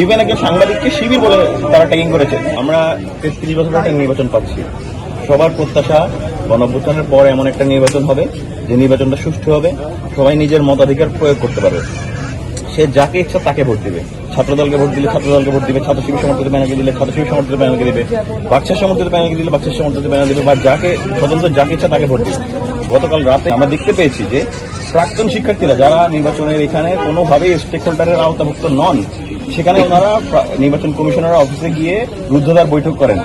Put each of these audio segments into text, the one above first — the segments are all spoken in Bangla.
ইভেন একজন সাংবাদিককে শিবির বলে তারা ট্যাগিং করেছে। আমরা তেত্রিশ বছর একটা নির্বাচন পাচ্ছি। সবার প্রত্যাশা গণঅভ্যুত্থানের পর এমন একটা নির্বাচন হবে, যে নির্বাচনটা সুষ্ঠু হবে, সবাই নিজের মতাধিকার প্রয়োগ করতে পারবে। সে যাকে ইচ্ছা তাকে ভোট দিবে। ছাত্রদলকে ভোট দিলে ছাত্রদলকে ভোট দিবে ছাত্র শিবির সমর্থিত প্যানেলকে দিলে ছাত্র শিবির সমর্থিত প্যানেলকে দিবে বাচ্চা সমর্থিত প্যানেলকে দিলে বাচ্চা সমর্থিত প্যানেল দিবে, বা যাকে, স্বতন্ত্র যাকে ইচ্ছা তাকে ভোট দিবে। গতকাল রাতে আমরা দেখতে পেয়েছি যে প্রাক্তন শিক্ষার্থীরা, যারা নির্বাচনের এখানে কোনোভাবেই স্টেক হোল্ডারের আওতাভুক্ত নন সেখানে ওনারা নির্বাচন কমিশনার অফিসে গিয়ে রুদ্ধদ্বার বৈঠক করেন।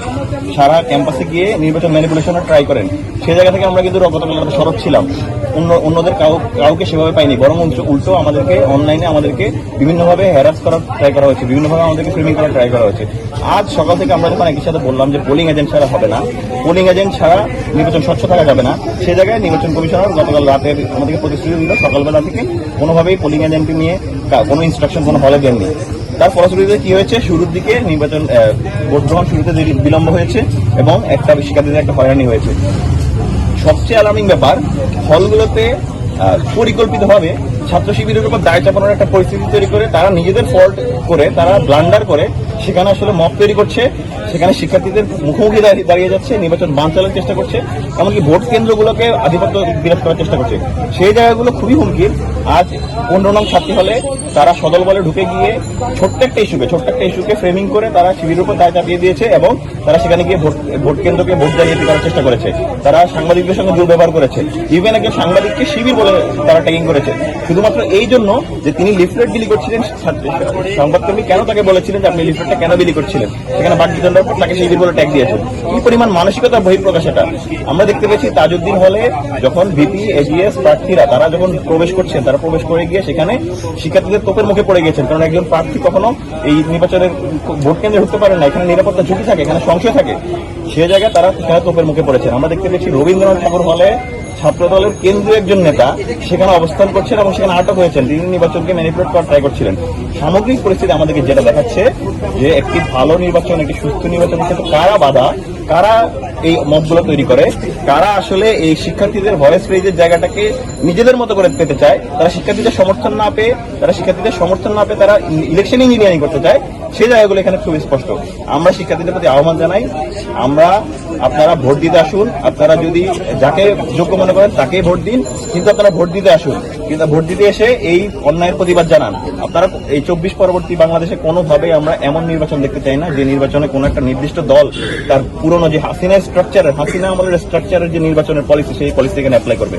সারা ক্যাম্পাসে গিয়ে নির্বাচন ম্যানিপুলেশনের ট্রাই করেন। সেই জায়গা থেকে আমরা কিন্তু গতকাল রাতে সরব ছিলাম। অন্য অন্যদের কাউ- কাউকে সেভাবে পাইনি, বরং উল্টো- উল্টো আমাদেরকে অনলাইনে আমাদেরকে বিভিন্নভাবে হ্যারাস করার ট্রাই করা হয়েছে। বিভিন্নভাবে আমাদেরকে ফ্রেমিং করার ট্রাই করা হয়েছে। আজ সকাল থেকে আমরা যখন একই সাথে বললাম যে পোলিং এজেন্ট ছাড়া হবে না পোলিং এজেন্ট ছাড়া নির্বাচন স্বচ্ছ থাকা যাবে না সেই জায়গায় নির্বাচন কমিশনার গতকাল রাতের আমাদেরকে প্রতিশ্রুতি দিল, সকালবেলা থেকে কোনোভাবেই পোলিং এজেন্ট নিয়ে কোনো ইনস্ট্রাকশন কোনো হলে দেননি। তার ফলশ্রুতিতে কি হয়েছে? শুরুর দিকে নির্বাচন ভোট গ্রহণ শুরুতে বিলম্ব হয়েছে এবং একটা শিক্ষার্থীদের একটা হয়রানি হয়েছে। সবচেয়ে অ্যালার্মিং ব্যাপার, হলগুলোতে পরিকল্পিতভাবে ছাত্র শিবিরের উপর দায় চাপানোর একটা পরিস্থিতি তৈরি করে তারা নিজেদের ফল্ট করে, তারা ব্লান্ডার করে, সেখানে আসলে মত তৈরি করছে। সেখানে শিক্ষার্থীদের মুখোমুখি দাঁড়িয়ে যাচ্ছে, নির্বাচন বানচালের চেষ্টা করছে, এমনকি ভোট কেন্দ্রগুলোকে আধিপত্য বিরাজ করার চেষ্টা করছে। সেই জায়গাগুলো খুবই হুমকির। আজ পনেরো নং ছাত্রী হলে তারা সদল বলে ঢুকে গিয়ে ছোট্ট একটা ইস্যুকে, ছোট্ট একটা ইস্যুকে ফ্রেমিং করে তারা শিবিরের উপর দায় চাপিয়ে দিয়েছে এবং তারা সেখানে গিয়ে ভোট ভোট কেন্দ্রকে ভোট জালিয়াতি করার চেষ্টা করেছে। তারা সাংবাদিকদের সঙ্গে দুর্ব্যবহার করেছে। ইভেন একজন সাংবাদিককে শিবির বলে তারা ট্যাগিং করেছে। শুধুমাত্র এই জন্য যে তিনি লিফলেট বিলি করছিলেন সংবাদকর্মী কেন তাকে বলেছিলেন যে আপনি লিফলেটটা কেন বিলি করছিলেন? সেখানে পর তাকে শিবির বলে ট্যাগ দিয়েছেন কি পরিমাণ মানসিকতার বহিঃপ্রকাশ এটা? আমরা দেখতে পেয়েছি তাজউদ্দিন হলে যখন ভিপি এজিএস প্রার্থীরা, তারা যখন প্রবেশ করছেন, তারা প্রবেশ করে গিয়ে সেখানে শিক্ষার্থীদের তোপের মুখে পড়ে গেছেন কারণ একজন প্রার্থী কখনো এই নির্বাচনের ভোট কেন্দ্রে ঢুকতে পারে না। এখানে নিরাপত্তা ঝুঁকি থাকে, এখানে সংশয় থাকে। সে জায়গায় তারা তোপের মুখে পড়েছেন। আমরা দেখতে পেয়েছি রবীন্দ্রনাথ ঠাকুর হলে ছাত্র দলের কেন্দ্রীয় একজন নেতা সেখানে অবস্থান করছেন এবং সেখানে আটক হয়েছেন। তিনি নির্বাচনকে ম্যানিপুলেট করার ট্রাই করছিলেন। সামগ্রিক পরিস্থিতি আমাদেরকে যেটা দেখাচ্ছে যে একটি ভালো নির্বাচন, একটি সুস্থ নির্বাচন কারা বাধা, কারা এই মতগুলো তৈরি করে। কারা আসলে এই শিক্ষার্থীদের ভয়েস রেজের জায়গাটাকে নিজেদের মতো করে পেতে চায়, তারা শিক্ষার্থীদের সমর্থন না পেয়ে, তারা শিক্ষার্থীদের সমর্থন না পেয়ে তারা ইলেকশন ইঞ্জিনিয়ারিং করতে চায় সেই জায়গাগুলো এখানে খুবই স্পষ্ট। আমরা শিক্ষার্থীদের প্রতি আহ্বান জানাই, আমরা, আপনারা ভোট দিতে আসুন, আপনারা যদি যাকে যোগ্য মনে করেন তাকেই ভোট দিন, কিন্তু আপনারা ভোট দিতে আসুন, কিন্তু ভোট দিতে এসে এই অন্যায়ের প্রতিবাদ জানান। আপনারা এই চব্বিশ পরবর্তী বাংলাদেশে কোনোভাবে আমরা এমন নির্বাচন দেখতে চাই না, যে নির্বাচনে কোনো একটা নির্দিষ্ট দল তার পুরনো যে হাসিনা স্ট্রাকচারের হাসিনা আমলের স্ট্রাকচারের যে নির্বাচনের পলিসি সেই পলিসি এখানে অ্যাপ্লাই করবে।